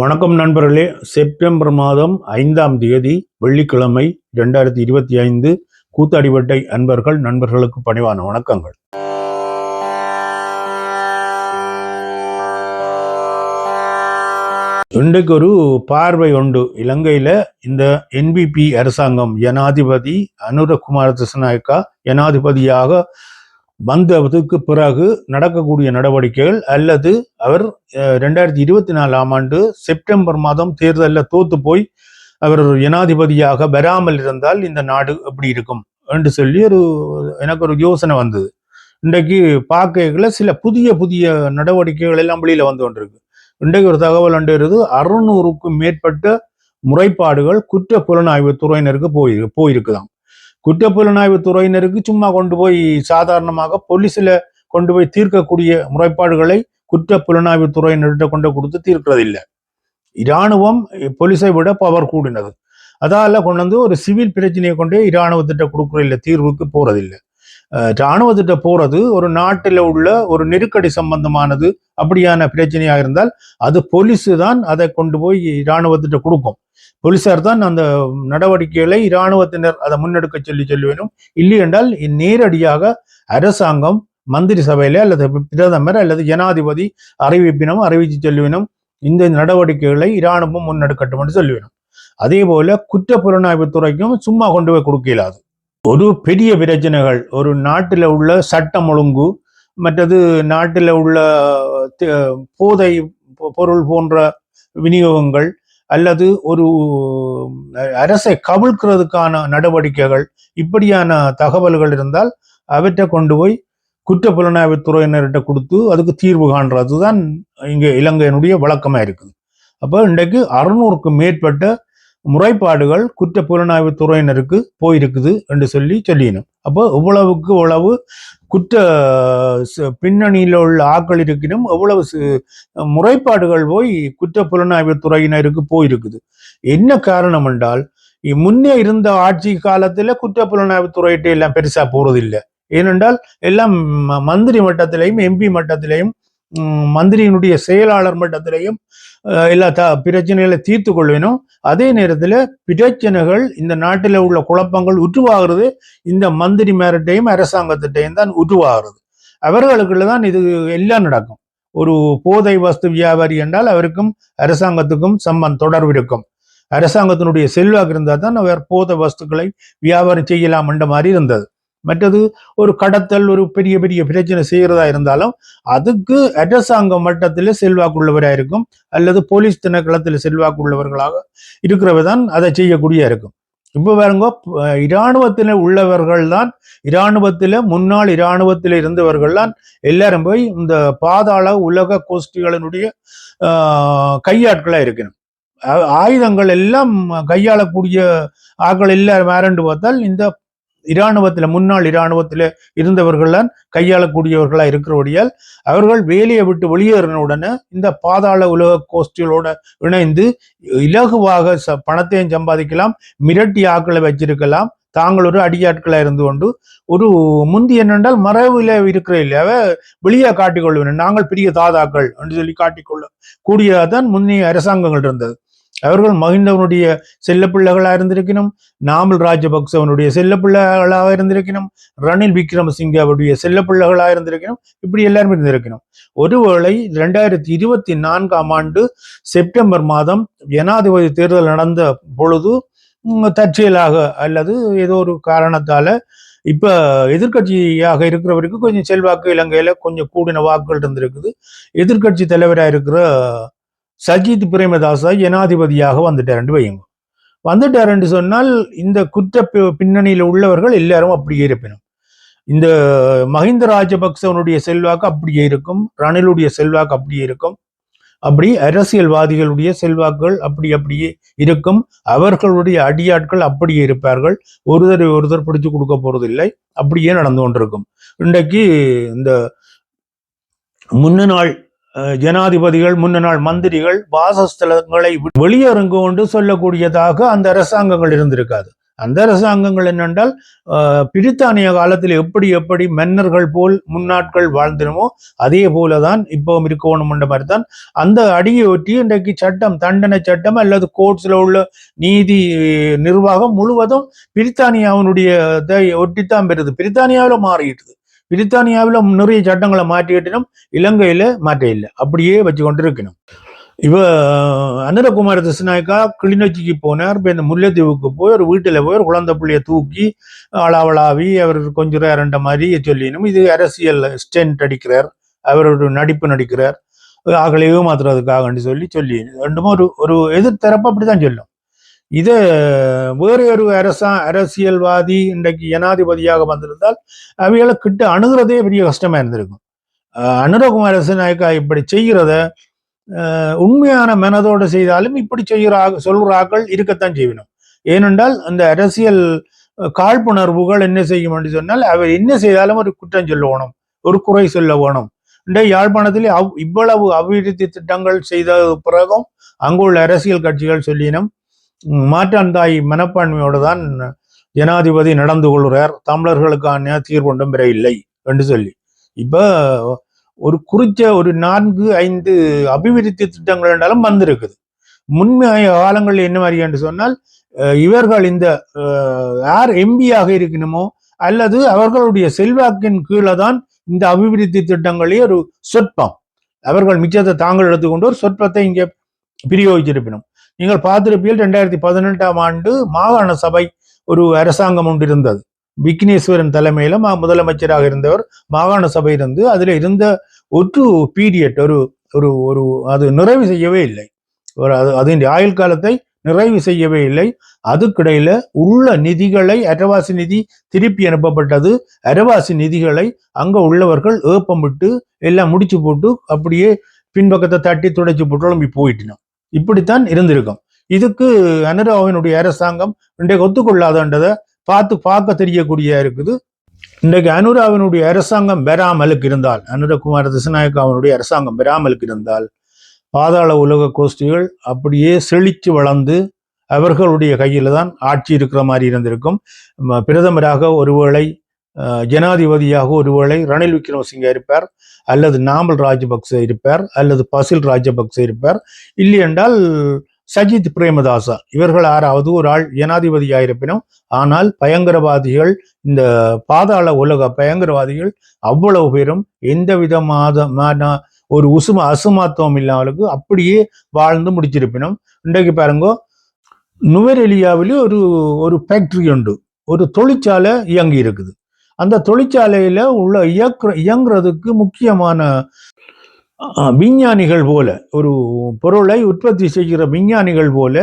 வணக்கம் நண்பர்களே. செப்டம்பர் மாதம் ஐந்தாம் தேதி வெள்ளிக்கிழமை இரண்டாயிரத்தி இருபத்தி ஐந்து கூத்தாடிப்பட்டை அன்பர்கள் நண்பர்களுக்கு பணிவான வணக்கங்கள். இன்றைக்கு ஒரு பார்வை உண்டு. இலங்கையில இந்த என்பிபி அரசாங்கம் ஜனாதிபதி அனுரகுமார திசநாயக்கா ஜனாதிபதியாக வந்ததுக்கு பிறகு நடக்கக்கூடிய நடவடிக்கைகள் அல்லது அவர் ரெண்டாயிரத்தி இருபத்தி நாலாம் ஆண்டு செப்டம்பர் மாதம் தேர்தலில் தோத்து போய் அவர் ஜனாதிபதியாக வராமல் இருந்தால் இந்த நாடு எப்படி இருக்கும் என்று சொல்லி ஒரு எனக்கு ஒரு யோசனை வந்தது. இன்றைக்கு பார்க்கல சில புதிய புதிய நடவடிக்கைகள் எல்லாம் வெளியில வந்து கொண்டிருக்கு. இன்றைக்கு ஒரு தகவல் அண்டுகிறது அறுநூறுக்கும் மேற்பட்ட முறைப்பாடுகள் குற்ற புலனாய்வு துறையினருக்கு போய் போயிருக்குதாம். குற்றப்புலனாய்வு துறையினருக்கு சும்மா கொண்டு போய் சாதாரணமாக போலீஸில் கொண்டு போய் தீர்க்கக்கூடிய முறைப்பாடுகளை குற்ற புலனாய்வு துறையினர்கிட்ட கொண்டு கொடுத்து தீர்க்கிறதில்லை. இராணுவம் போலீஸை விட பவர் கூடினது. அதால கொண்டு வந்து ஒரு சிவில் பிரச்சனையை கொண்டே இராணுவத்திட்ட கொடுக்குற இல்லை தீர்வுக்கு போறதில்லை. இராணுவத்திட்ட போறது ஒரு நாட்டில் உள்ள ஒரு நெருக்கடி சம்பந்தமானது அப்படியான பிரச்சனையாக இருந்தால் அது போலீஸு தான் அதை கொண்டு போய் இராணுவத்திட்ட கொடுக்கும். போலீசார் தான் அந்த நடவடிக்கைகளை இராணுவத்தினர் அதை முன்னெடுக்க சொல்லி சொல்லுவேனும். இல்லை என்றால் நேரடியாக அரசாங்கம் மந்திரி சபையில அல்லது பிரதமர் அல்லது ஜனாதிபதி அறிவிப்பினும் அறிவிச்சு சொல்லுவினும். இந்த நடவடிக்கைகளை இராணுவம் முன்னெடுக்கட்டும் என்று சொல்லுவினும். அதே போல குற்ற புலனாய்வு துறைக்கும் சும்மா கொண்டு போய் கொடுக்க இயலாது. ஒரு பெரிய பிரச்சனைகள். ஒரு நாட்டில் உள்ள சட்டம் ஒழுங்கு மற்றது நாட்டில் உள்ள போதை பொருள் போன்ற விநியோகங்கள் அல்லது ஒரு அரசை கவிழ்க்கிறதுக்கான நடவடிக்கைகள் இப்படியான தகவல்கள் இருந்தால் அவற்றை கொண்டு போய் குற்ற புலனாய்வு துறையினர்கிட்ட கொடுத்து அதுக்கு தீர்வு காண்றது தான் இங்கே இலங்கையினுடைய வழக்கமாக இருக்குது. அப்போ இன்றைக்கு அறுநூறுக்கும் மேற்பட்ட முறைப்பாடுகள் குற்ற புலனாய்வு துறையினருக்கு போயிருக்குது என்று சொல்லி சொல்லினோம். அப்போ இவ்வளவுக்கு இவ்வளவு குற்ற பின்னணியில் உள்ள ஆக்கள் இருக்கணும் எவ்வளவு சு- முறைப்பாடுகள் போய் குற்ற புலனாய்வு துறையினருக்கு போயிருக்குது. என்ன காரணம் என்றால் முன்னே இருந்த ஆட்சி காலத்தில் குற்ற புலனாய்வு துறையிட்ட எல்லாம் பெருசாக போறதில்லை. ஏனென்றால் எல்லாம் ம- மந்திரி மட்டத்திலையும் எம்பி மட்டத்திலையும் மந்திரியினுடைய செயலாளர் மட்டத்திலையும் அஹ், எல்லா த பிரச்சனைகளை தீர்த்து கொள்வேனும். அதே நேரத்தில் பிரச்சனைகள் இந்த நாட்டில் உள்ள குழப்பங்கள் உற்றுவாகிறது இந்த மந்திரி மேரட்டையும் அரசாங்கத்திட்டையும் தான் உற்றுவாகிறது அவர்களுக்குள்ள தான் இது எல்லாம் நடக்கும். ஒரு போதை வஸ்து வியாபாரி என்றால் அவருக்கும் அரசாங்கத்துக்கும் சம்பந்த தொடர்பு இருக்கும். அரசாங்கத்தினுடைய செல்வாக்கு இருந்தால் தான் அவர் போதை வஸ்துக்களை வியாபாரம் செய்யலாம் என்ற மாதிரி இருந்தது. மற்றது ஒரு கடத்தல் ஒரு பெரிய பெரிய பிரச்சனை செய்யறதா இருந்தாலும் அதுக்கு அரசாங்க மட்டத்தில் செல்வாக்குள்ளவராக இருக்கும் அல்லது போலீஸ் திணைக்களத்தில் செல்வாக்குள்ளவர்களாக இருக்கிறவர் தான் அதை செய்யக்கூடிய இருக்கும். இப்போ பாருங்க இராணுவத்தில் உள்ளவர்கள் தான் இராணுவத்தில் முன்னாள் இராணுவத்தில் இருந்தவர்கள் தான் எல்லாரும் போய் இந்த பாதாள உலக கோஷ்டிகளினுடைய ஆஹ், கையாட்களா இருக்கணும். ஆயுதங்கள் எல்லாம் கையாளக்கூடிய ஆட்கள் எல்லாரும் மேரண்டு பார்த்தால் இந்த இராணுவத்துல முன்னாள் இராணுவத்தில் இருந்தவர்கள் தான் கையாளக்கூடியவர்களா இருக்கிறபடியால் அவர்கள் வேலையை விட்டு வெளியேறின உடனே இந்த பாதாள உலக கோஷ்டிகளோட இணைந்து இலகுவாக ச- பணத்தையும் சம்பாதிக்கலாம் மிரட்டி ஆட்களை வச்சிருக்கலாம் தாங்கள் ஒரு அடியாட்களாக இருந்து கொண்டு ஒரு முந்தி என்னென்றால் மறைவில் இருக்கிற இல்லையாவ வெளியே காட்டிக்கொள்வேன் நாங்கள் பெரிய தாதாக்கள் என்று சொல்லி காட்டிக்கொள்ள கூடியதான் முந்தைய அரசாங்கங்கள் இருந்தது. அவர்கள் மகிந்தவனுடைய செல்ல பிள்ளைகளாக இருந்திருக்கணும். நாமல் ராஜபக்சவனுடைய செல்ல பிள்ளைகளாக இருந்திருக்கணும். ரணில் விக்ரமசிங்க அவருடைய செல்ல பிள்ளைகளாக இருந்திருக்கணும். இப்படி எல்லாரும் இருந்திருக்கணும். ஒருவேளை ரெண்டாயிரத்தி இருபத்தி நான்காம் ஆண்டு செப்டம்பர் மாதம் ஜனாதிபதி தேர்தல் நடந்த பொழுது தற்செயலாக அல்லது ஏதோ ஒரு காரணத்தால இப்ப எதிர்க்கட்சியாக இருக்கிறவருக்கு கொஞ்சம் செல்வாக்கு இலங்கையில கொஞ்சம் கூடின வாக்குகள் இருந்திருக்குது. எதிர்க்கட்சி தலைவராக இருக்கிற சஜித் பிரேமதாசா ஜனாதிபதியாக வந்துட்டாருன்னு வையுங்க வந்துட்டாருன்னு சொன்னால் இந்த குற்ற பி- பின்னணியில் உள்ளவர்கள் எல்லாரும் அப்படியே இருப்பினும். இந்த மஹிந்த ராஜபக்சவனுடைய செல்வாக்கு அப்படியே இருக்கும் ரணிலுடைய செல்வாக்கு அப்படியே இருக்கும் அப்படி அரசியல்வாதிகளுடைய செல்வாக்குகள் அப்படி அப்படியே இருக்கும் அவர்களுடைய அடியாட்கள் அப்படியே இருப்பார்கள் ஒருத்தர் ஒருத்தர் பிடிச்சு கொடுக்க போறதில்லை அப்படியே நடந்து கொண்டிருக்கும். இன்றைக்கு இந்த முன்ன நாள் ஜனாதிபதிகள் முன்ன நாள் மந்திரிகள் வாசஸ்தலங்களை விட்டு வெளியேறுங்க கொண்டு சொல்லக்கூடியதாக அந்த அரசாங்கங்கள் இருந்திருக்காது. அந்த அரசாங்கங்கள் என்னென்றால் ஆஹ், பிரித்தானிய காலத்தில் எப்படி எப்படி மன்னர்கள் போல் முன்னாட்கள் வாழ்ந்தினமோ அதே போலதான் இப்பவும் இருக்கணும் என்ற மாதிரி தான் அந்த அடியை ஒட்டி இன்றைக்கு சட்டம் தண்டனை சட்டம் அல்லது கோர்ட்ஸ்ல உள்ள நீதி நிர்வாகம் முழுவதும் பிரித்தானியாவினுடைய இதை ஒட்டித்தான் பெறுது. பிரித்தானியாவில் மாறிட்டுது பிரித்தானியாவில் நிறைய சட்டங்களை மாற்றிக்கிட்டினும் இலங்கையில மாற்ற இல்லை. அப்படியே வச்சு கொண்டு இருக்கணும் இவ அனுரகுமார் திசுநாயக்கா கிளிநொச்சிக்கு போனார். இப்போ இந்த முல்லைத்தீவுக்கு போய் ஒரு வீட்டில் போய் ஒரு குழந்தை பிள்ளைய தூக்கி அளவளாவி அவர் கொஞ்சம் இரண்ட மாதிரி சொல்லினும் இது அரசியல் ஸ்டென்ட் அடிக்கிறார். அவர் ஒரு நடிப்பு நடிக்கிறார். ஆகலையோ ஏமாத்துறதுக்காக சொல்லி சொல்லி ரெண்டுமே ஒரு ஒரு எதிர்த்தரப்பு அப்படித்தான் சொல்லும். இது வேறு ஒரு அரசா அரசியல்வாதி இன்றைக்கு ஜனாதிபதியாக வந்திருந்தால் அவைகளை கிட்ட அணுகிறதே பெரிய கஷ்டமா இருந்திருக்கும். அனுரகுமார நாயக்கா இப்படி செய்கிறத உண்மையான மனதோடு செய்தாலும் இப்படி செய்கிற ஆக- சொல்கிற ஆக்கள் இருக்கத்தான் செய்யணும். ஏனென்றால் அந்த அரசியல் காழ்ப்புணர்வுகள் என்ன செய்யும் என்று சொன்னால் அவர் என்ன செய்தாலும் ஒரு குற்றம் சொல்ல வேணும் ஒரு குறை சொல்ல வேணும். இன்றைய யாழ்ப்பாணத்தில் அவ் இவ்வளவு அபிவிருத்தி திட்டங்கள் செய்த பிறகும் அங்குள்ள அரசியல் கட்சிகள் சொல்லினோம் மாற்றாந்தாய் மனப்பான்மையோடு தான் ஜனாதிபதி நடந்து கொள்கிறார். தமிழர்களுக்கான தீர்வு ஒன்றும் பெற இல்லை என்று சொல்லி. இப்போ ஒரு குறிச்ச ஒரு நான்கு ஐந்து அபிவிருத்தி திட்டங்கள் என்றாலும் வந்திருக்குது. முன்மைய காலங்களில் என்ன மாதிரி என்று சொன்னால் இவர்கள் இந்த யார் எம்பியாக இருக்கணுமோ அல்லது அவர்களுடைய செல்வாக்கின் கீழே தான் இந்த அபிவிருத்தி திட்டங்களே ஒரு சொற்பம். அவர்கள் மிச்சத்தை தாங்கள் எடுத்துக்கொண்டு ஒரு சொற்பத்தை இங்கே பிரயோகிச்சிருப்பினும் நீங்கள் பார்த்திருப்பீர்கள் ரெண்டாயிரத்தி பதினெட்டாம் ஆண்டு மாகாண சபை ஒரு அரசாங்கம் ஒன்று இருந்தது. விக்னேஸ்வரன் தலைமையில முதலமைச்சராக இருந்தவர் மாகாண சபை இருந்து அதில் இருந்த ஒரு பீரியட் ஒரு ஒரு ஒரு அது நிறைவு செய்யவே இல்லை. ஒரு அது அதன் ஆயுள் காலத்தை நிறைவு செய்யவே இல்லை. அதுக்கிடையில உள்ள நிதிகளை அரவாசி நிதி திருப்பி அனுப்பப்பட்டது. அரவாசி நிதிகளை அங்க உள்ளவர்கள் ஏப்பமிட்டு எல்லாம் முடிச்சு போட்டு அப்படியே பின்பக்கத்தை தட்டி துடைச்சு போட்டு கிளம்பி போயிட்டினோம் இப்படித்தான் இருந்திருக்கும். இதுக்கு அனுராவினுடைய அரசாங்கம் இன்றைக்கு ஒத்துக்கொள்ளாதன்றதை பார்த்து பார்க்க தெரியக்கூடிய இருக்குது. இன்றைக்கு அனுராவினுடைய அரசாங்கம் பெறாமலுக்கு இருந்தால் அனுரகுமார திசநாயக்காவினுடைய அரசாங்கம் பெறாமலுக்கு இருந்தால் பாதாள உலக கோஷ்டிகள் அப்படியே செழித்து வளர்ந்து அவர்களுடைய கையில தான் ஆட்சி இருக்கிற மாதிரி இருந்திருக்கும். பிரதமராக ஒருவேளை ஜனாதிபதியாக ஒருவேளை ரணில் விக்ரமசிங்க இருப்பார் அல்லது நாமல் ராஜபக்ச இருப்பார் அல்லது பசில் ராஜபக்ச இருப்பார். இல்லை என்றால் சஜித் பிரேமதாசா இவர்கள் யாராவது ஒரு ஆள் ஜனாதிபதியாக இருப்பினும் ஆனால் பயங்கரவாதிகள் இந்த பாதாள உலக பயங்கரவாதிகள் அவ்வளவு பேரும் எந்த விதமான ஒரு உசும அசுமாத்துவம் இல்லாமலுக்கு அப்படியே வாழ்ந்து முடிச்சிருப்பினும் இன்றைக்கு பாருங்க நுவரெலியாவிலே ஒரு ஒரு ஃபேக்டரி உண்டு. ஒரு தொழிற்சாலை இயங்கி இருக்குது. அந்த தொழிற்சாலையில் உள்ள இயக்குற இயங்குறதுக்கு முக்கியமான விஞ்ஞானிகள் போல ஒரு பொருளை உற்பத்தி செய்கிற விஞ்ஞானிகள் போல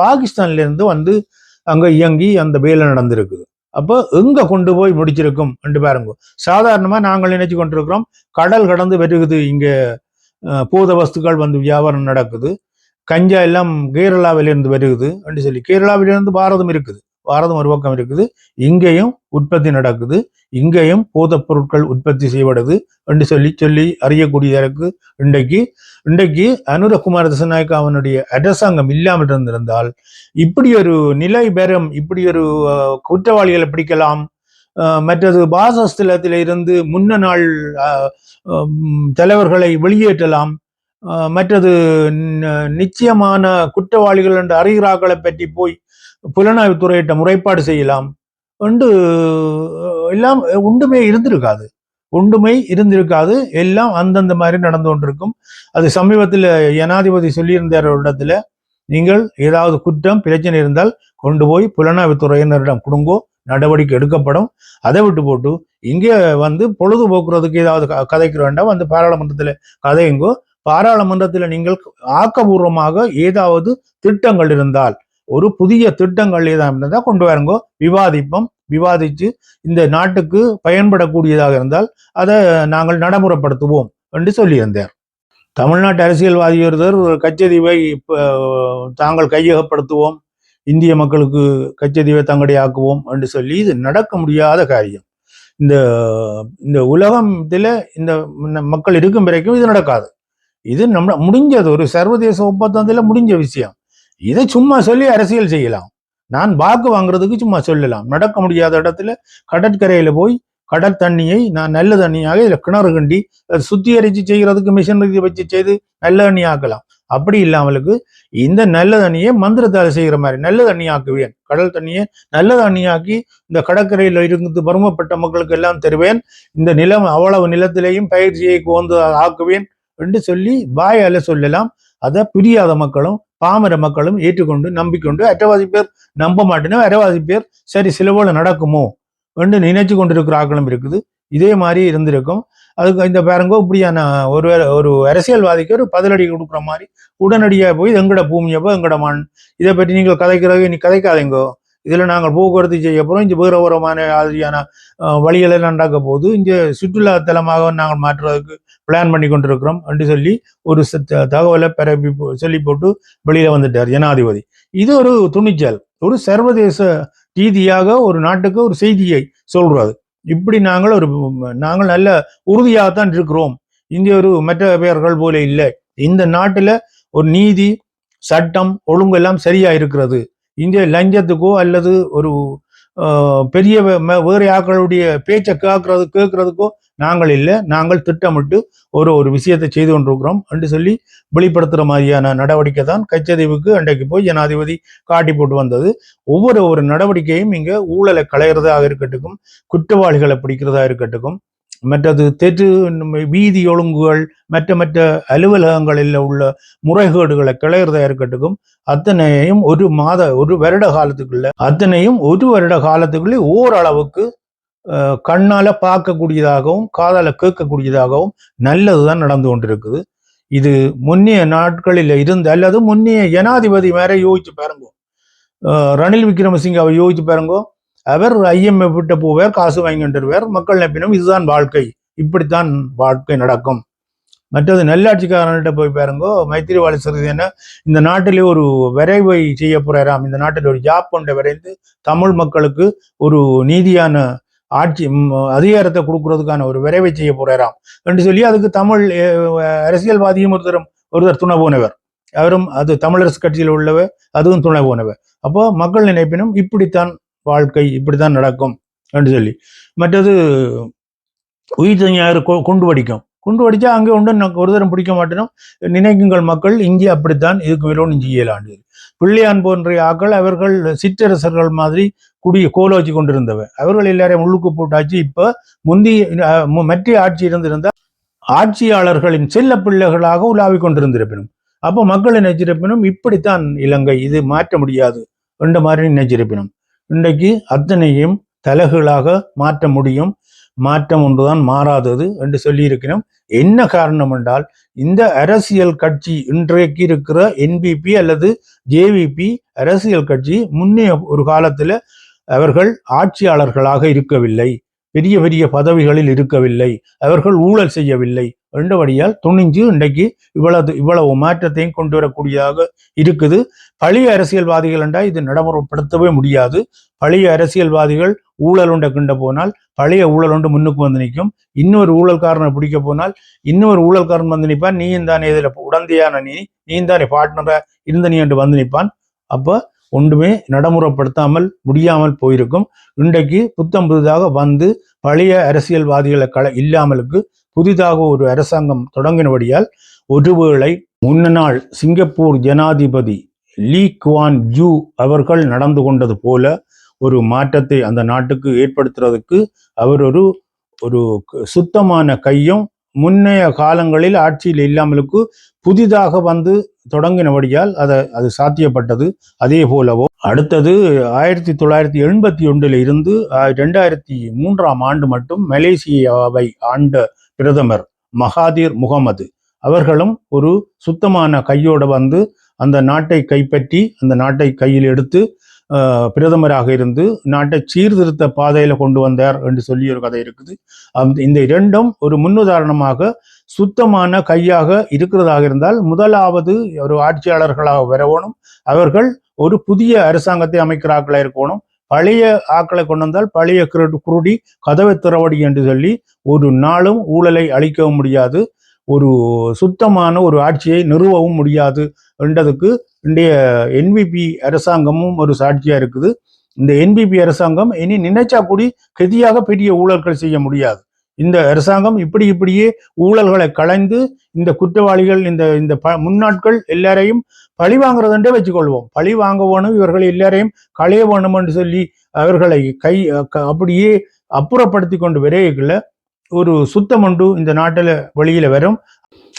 பாகிஸ்தான்லேருந்து வந்து அங்கே இயங்கி அந்த வேலை நடந்திருக்குது. அப்போ எங்கே கொண்டு போய் முடிச்சிருக்கும் என்று பாருங்க சாதாரணமாக நாங்கள் நினைச்சு கொண்டிருக்கிறோம் கடல் கடந்து வருகுது இங்கே பூத வஸ்துக்கள் வந்து வியாபாரம் நடக்குது கஞ்சா எல்லாம் கேரளாவிலிருந்து வருகுது அப்படின்னு சொல்லி கேரளாவிலிருந்து பாரதம் இருக்குது. பாரதம் ஒரு பக்கம் இருக்குது இங்கேயும் உற்பத்தி நடக்குது இங்கேயும் போதைப் பொருட்கள் உற்பத்தி செய்யப்படுது என்று சொல்லி சொல்லி அறியக்கூடிய இருக்கு. இன்றைக்கு இன்றைக்கு அனுரகுமார் திசநாயக்க அவனுடைய அரசாங்கம் இல்லாமல் இருந்திருந்தால் இப்படி ஒரு நிலை பெறும் இப்படி ஒரு குற்றவாளிகளை பிடிக்கலாம் மற்றது பாசஸ்தலத்தில இருந்து முன்ன நாள் தலைவர்களை வெளியேற்றலாம் மற்றது ந- நிச்சயமான குற்றவாளிகள் என்ற அறிகிறாக்களை பற்றி போய் புலனாய்வுத்துறையிட்ட முறைப்பாடு செய்யலாம் என்று எல்லாம் உண்டுமே இருந்திருக்காது. உண்டுமை இருந்திருக்காது. எல்லாம் அந்தந்த மாதிரி நடந்து கொண்டிருக்கும். அது சமீபத்தில் ஜனாதிபதி சொல்லியிருந்தார் ஒரு இடத்துல நீங்கள் ஏதாவது குற்றம் பிரச்சனை இருந்தால் கொண்டு போய் புலனாய்வுத்துறையினரிடம் கொடுங்கோ நடவடிக்கை எடுக்கப்படும். அதை விட்டு போட்டு இங்கே வந்து பொழுதுபோக்குறதுக்கு ஏதாவது க- கதைக்க வேண்டாம். வந்து பாராளுமன்றத்தில் கதையுங்கோ பாராளுமன்றத்தில் நீங்கள் ஆக்கபூர்வமாக ஏதாவது திட்டங்கள் இருந்தால் ஒரு புதிய திட்டங்கள் ஏதாவது இருந்தால் கொண்டு வரங்கோ. விவாதிப்போம். விவாதிச்சு இந்த நாட்டுக்கு பயன்படக்கூடியதாக இருந்தால் அதை நாங்கள் நடைமுறைப்படுத்துவோம் என்று சொல்லியிருந்தார். தமிழ்நாட்டு அரசியல்வாதி ஒருத்தர் ஒரு கச்சதீவை தாங்கள் கையகப்படுத்துவோம். இந்திய மக்களுக்கு கச்சதீவை தங்கடையாக்குவோம் என்று சொல்லி இது நடக்க முடியாத காரியம். இந்த இந்த உலகத்தில் இந்த மக்கள் இருக்கும் வரைக்கும் இது நடக்காது. இது நம்ம முடிஞ்சது. ஒரு சர்வதேச ஒப்பந்தத்தில் முடிஞ்ச விஷயம். இதை சும்மா சொல்லி அரசியல் செய்யலாம். நான் வாக்கு வாங்குறதுக்கு சும்மா சொல்லலாம். நடக்க முடியாத இடத்துல கடற்கரையில போய் கடல் தண்ணியை நான் நல்ல தண்ணியாக இதில் கிணறு கண்டி அதை சுத்திகரித்து செய்கிறதுக்கு மிஷினரி வச்சு செய்து நல்ல தண்ணி ஆக்கலாம். அப்படி இல்லாமலுக்கு இந்த நல்ல தண்ணியை மந்திரத்தால் செய்கிற மாதிரி நல்ல தண்ணி ஆக்குவேன். கடல் தண்ணியை நல்ல தண்ணியாக்கி இந்த கடற்கரையில் இருந்து பருமப்பட்ட மக்களுக்கு எல்லாம் தருவேன். இந்த நிலம் அவ்வளவு நிலத்திலேயும் பயிற்சியை கோந்து ஆக்குவேன் என்று சொல்லி வாயால் சொல்லலாம். அதை புரியாத மக்களும் பாமர மக்களும் ஏற்றுக்கொண்டு நம்பிக்கொண்டு அற்றவாசி பேர் நம்ப மாட்டேன்னா அரைவாசி பேர் சரி சில போல நடக்குமோ என்று நினைச்சு கொண்டிருக்கிற ஆக்களும் இருக்குது. இதே மாதிரி இருந்திருக்கும். அதுக்கு இந்த பாருங்க இப்படியான ஒரு ஒரு அரசியல்வாதிக்கு ஒரு பதிலடி கொடுக்குற மாதிரி உடனடியாக போய் எங்கட பூமியப்போ எங்கட மண். இதை பற்றி நீங்கள் கதைக்கிறது நீ கதைக்காதீங்கோ. இதில் நாங்கள் போக்குவரத்து செய்ய போகிறோம். இங்கே வேற மாதிரியான அஹ், வழிகள் எல்லாம் நடக்க போகுது. இங்கே சுற்றுலா தலமாக நாங்கள் மாற்றுறதுக்கு பிளான் பண்ணி கொண்டிருக்கிறோம் என்று சொல்லி ஒரு த- தகவலை பரப்பி சொல்லி போட்டு வெளியில் வந்துட்டார் ஜனாதிபதி. இது ஒரு துணிச்சல். ஒரு சர்வதேச ரீதியாக ஒரு நாட்டுக்கு ஒரு செய்தியை சொல்றது. இப்படி நாங்கள் ஒரு நாங்கள் நல்ல உறுதியாகத்தான் இருக்கிறோம். இங்கே ஒரு மற்ற பெயர்கள் போல இல்லை. இந்த நாட்டில் ஒரு நீதி சட்டம் ஒழுங்கெல்லாம் சரியா இருக்கிறது. இந்திய லஞ்சத்துக்கோ அல்லது ஒரு பெரிய வேறு ஆக்களுடைய பேச்சை கேட்கறது கேட்கறதுக்கோ நாங்கள் இல்லை. நாங்கள் திட்டமிட்டு ஒரு ஒரு விஷயத்தை செய்து கொண்டிருக்கிறோம் என்று சொல்லி வெளிப்படுத்துகிற மாதிரியான நடவடிக்கை தான் கச்சதீவுக்கு அன்றைக்கு போய் ஜனாதிபதி காட்டி போட்டு வந்தது. ஒவ்வொரு ஒரு நடவடிக்கையும் இங்கே ஊழலை களையிறதாக இருக்கட்டும் குற்றவாளிகளை பிடிக்கிறதா இருக்கட்டும் மற்றது தெரு வீதி ஒழுங்குகள் மற்ற மற்ற அலுவலகங்களில் உள்ள முறைகேடுகளை கிளையறதா இருக்கட்டும் அத்தனையும் ஒரு மாத ஒரு வருட காலத்துக்குள்ள அத்தனையும் ஒரு வருட காலத்துக்குள்ளே ஓரளவுக்கு அஹ், கண்ணால பார்க்கக்கூடியதாகவும் காதால கேட்கக்கூடியதாகவும் நல்லதுதான் நடந்து கொண்டிருக்குது. இது முன்னைய நாட்களில் இருந்து அல்லது முன்னைய ஜனாதிபதி வேற யோசிச்சு பாருங்க. ரணில் ரணில் விக்ரமசிங்காவை யோசிச்சு பாருங்க. அவர் ஐஎம்எஃப் விட்ட போவார் காசு வாங்கி வாங்கிட்டுருவார் மக்கள் நினைப்பினும் இதுதான் வாழ்க்கை. இப்படித்தான் வாழ்க்கை நடக்கும். மற்றது நல்லாட்சிக்காரன்கிட்ட போய் பாருங்கோ மைத்திரிபால சிறிசேன இந்த நாட்டிலே ஒரு விரைவை செய்ய போறாராம். இந்த நாட்டில் ஒரு ஜாப் கொண்ட விரைந்து தமிழ் மக்களுக்கு ஒரு நீதியான ஆட்சி அதிகாரத்தை கொடுக்கறதுக்கான ஒரு விரைவை செய்ய போறாராம். என்று சொல்லி அதுக்கு தமிழ் அரசியல்வாதியும் ஒருத்தரும் ஒருத்தர் துணை போனவர். அவரும் அது தமிழரசு கட்சியில் உள்ளவர் அதுவும் துணை போனவர். அப்போ மக்கள் நினைப்பினும் இப்படித்தான் வாழ்க்கை இப்படித்தான் நடக்கும் என்று சொல்லி. மற்றது உயிர் ஞாயிறு குண்டு வடிக்கும். குண்டு வடிச்சா அங்கே உண்டு ஒரு தரம் பிடிக்க மாட்டேனும். நினைக்குங்கள் மக்கள் இங்கே அப்படித்தான் இதுக்கு மேலும் இயலாண்டு பிள்ளையான் போன்ற ஆக்கள் அவர்கள் சிற்றரசர்கள் மாதிரி குடிய கோல வச்சு கொண்டிருந்தவை. அவர்கள் எல்லாரையும் உள்ளுக்கு போட்டாச்சு. இப்போ முந்தி அஹ், மற்ற ஆட்சி இருந்திருந்தால் ஆட்சியாளர்களின் செல்ல பிள்ளைகளாக உலாவிக் கொண்டிருந்திருப்பினும். அப்போ மக்கள் நினைச்சிருப்பினும் இப்படித்தான் இலங்கை இது மாற்ற முடியாது என்ற மாதிரி நினைச்சிருப்பினும் இன்றைக்கு அத்தனையும் தலைகளாக மாற்ற முடியும். மாற்றம் ஒன்றுதான் மாறாதது என்று சொல்லியிருக்கிறோம். என்ன காரணம் என்றால் இந்த அரசியல் கட்சி இன்றைக்கு இருக்கிற என்பிபி அல்லது ஜேவிபி அரசியல் கட்சி முன்னே ஒரு காலத்தில் அவர்கள் ஆட்சியாளர்களாக இருக்கவில்லை. பெரிய பெரிய பதவிகளில் இருக்கவில்லை. அவர்கள் ஊழல் செய்யவில்லை. என்றபடியால் துணிஞ்சு இன்றைக்கு இவ்வளவு இவ்வளவு மாற்றத்தையும் கொண்டு வரக்கூடியதாக இருக்குது. பழைய அரசியல்வாதிகள் என்றால் இது நடைமுறைப்படுத்தவே முடியாது. பழைய அரசியல்வாதிகள் ஊழல் உண்ட கிண்ட போனால் பழைய ஊழல் ஒன்று முன்னுக்கு வந்து நிற்கும். இன்னொரு ஊழல்காரனை பிடிக்க போனால் இன்னொரு ஊழல்காரன் வந்து நிற்பான். நீயும் தானே இதில் உடந்தையான நீ நீயும் தானே பார்ட்னரா இருந்த நீ என்று வந்து நிற்பான். அப்போ ஒன்றுமே நடைமுறைப்படுத்தாமல் முடியாமல் போயிருக்கும். இன்றைக்கு புத்தம் புதிதாக வந்து பழைய அரசியல்வாதிகளை கல இல்லாமலுக்கு புதிதாக ஒரு அரசாங்கம் தொடங்கினபடியால் ஒருவேளை முன்ன நாள் சிங்கப்பூர் ஜனாதிபதி லீ குவான் யூ அவர்கள் நடந்து கொண்டது போல ஒரு மாற்றத்தை அந்த நாட்டுக்கு ஏற்படுத்துறதுக்கு அவர் ஒரு ஒரு சுத்தமான கையும் முன்னைய காலங்களில் ஆட்சியில் இல்லாமலுக்கு புதிதாக வந்து தொடங்கினபடியால் அதை அது சாத்தியப்பட்டது. அதே போலவோ அடுத்தது ஆயிரத்தி தொள்ளாயிரத்தி எண்பத்தி ஒன்றில் இருந்து ரெண்டாயிரத்தி மூன்றாம் ஆண்டு மட்டும் மலேசியாவை ஆண்ட பிரதமர் மகாதீர் முகமது அவர்களும் ஒரு சுத்தமான கையோடு வந்து அந்த நாட்டை கைப்பற்றி அந்த நாட்டை கையில் எடுத்து பிரதமராக இருந்து நாட்டை சீர்திருத்த பாதையில கொண்டு வந்தார் என்று சொல்லி ஒரு கதை இருக்குது. இந்த இரண்டும் ஒரு முன்னுதாரணமாக சுத்தமான கையாக இருக்கிறதாக இருந்தால் முதலாவது ஒரு ஆட்சியாளர்களாக வரவணும். அவர்கள் ஒரு புதிய அரசாங்கத்தை அமைக்கிற இருக்கணும். பழைய ஆக்களை கொண்டு வந்தால் பழைய குருடி கதவை திறவடி என்று சொல்லி ஒரு நாளும் ஊழலை அழிக்கவும் முடியாது. ஒரு சுத்தமான ஒரு ஆட்சியை நிறுவவும் முடியாது என்றதுக்கு இன்றைய என்பிபி அரசாங்கமும் ஒரு சாட்சியா இருக்குது. இந்த என்பிபி அரசாங்கம் இனி நினைச்சா கூடி கதியாக பெரிய ஊழல்கள் செய்ய முடியாது. இந்த அரசாங்கம் இப்படி இப்படியே ஊழல்களை களைந்து இந்த குற்றவாளிகள் இந்த இந்த ப முன்னாட்கள் எல்லாரையும் பழி வாங்குறதுன்றே வச்சுக்கொள்வோம். பழி வாங்க வேணும் இவர்கள் எல்லாரையும் களைய வேணும் என்று சொல்லி அவர்களை கை அப்படியே அப்புறப்படுத்தி கொண்டு விரைவில் ஒரு சுத்தம் ஒன்று இந்த நாட்டில் வெளியில வரும்.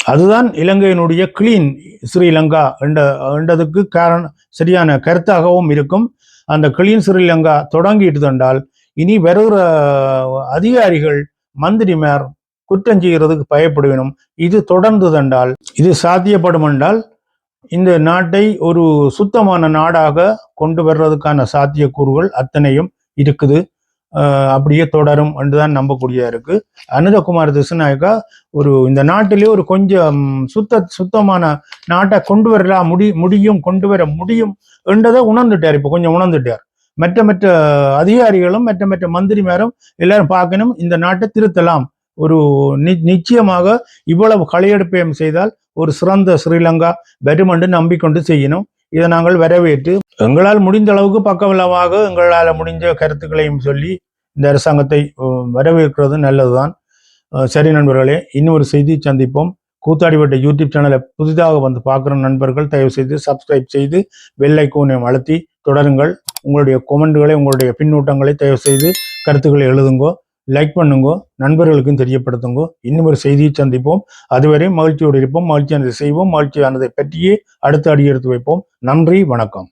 அதுதான் இலங்கையினுடைய கிளீன் ஸ்ரீலங்கா என்ற என்றதுக்கு காரணம் சரியான கருத்தாகவும் இருக்கும். அந்த கிளீன் ஸ்ரீலங்கா தொடங்கிட்டு தண்டால் இனி வருகிற அதிகாரிகள் மந்திரிமார் குற்றம் செய்கிறதுக்கு பயப்படுவேனும் இது தொடர்ந்து தண்டால் இது சாத்தியப்படும் என்றால் இந்த நாட்டை ஒரு சுத்தமான நாடாக கொண்டு வர்றதுக்கான சாத்தியக்கூறுகள் அத்தனையும் இருக்குது. அப்படியே தொடரும் என்றுதான் நம்பக்கூடியதா இருக்கு. அனுதகுமார் திசுநாயக்கா ஒரு இந்த நாட்டிலே ஒரு கொஞ்சம் சுத்த சுத்தமான நாட்டை கொண்டு வரலாம் முடி முடியும் கொண்டு வர முடியும் என்றதை உணர்ந்துட்டார். இப்போ கொஞ்சம் உணர்ந்துட்டார். மற்ற மற்ற அதிகாரிகளும் மற்ற மற்ற மந்திரிமாரும் எல்லாரும் பார்க்கணும் இந்த நாட்டை திருத்தலாம். ஒரு நி- நிச்சயமாக இவ்வளவு களையெடுப்பையும் செய்தால் ஒரு சிறந்த ஸ்ரீலங்கா வரும் என்று நம்பிக்கொண்டு செய்யணும். இதை நாங்கள் வரவேற்று எங்களால் முடிந்த அளவுக்கு பக்கபலமாக எங்களால் முடிஞ்ச கருத்துக்களையும் சொல்லி இந்த அரசாங்கத்தை வரவேற்கிறது நல்லதுதான். சரி நண்பர்களே இன்னொரு செய்தி சந்திப்போம். கூத்தாடிவட்ட யூடியூப் சேனலை புதிதாக வந்து பார்க்குற நண்பர்கள் தயவு செய்து சப்ஸ்கிரைப் செய்து பெல் ஐக்கோனையும் அழுத்தி தொடருங்கள். உங்களுடைய கொமெண்ட்களை உங்களுடைய பின்னூட்டங்களை தயவு செய்து கருத்துக்களை எழுதுங்கோ லைக் பண்ணுங்கோ நண்பர்களுக்கும் தெரியப்படுத்துங்கோ. இன்னும் ஒரு செய்தியை சந்திப்போம். அதுவரை மகிழ்ச்சியோடு இருப்போம் மகிழ்ச்சியானதை செய்வோம் மகிழ்ச்சியானதை பற்றியே அடுத்து அடி எடுத்து வைப்போம். நன்றி வணக்கம்.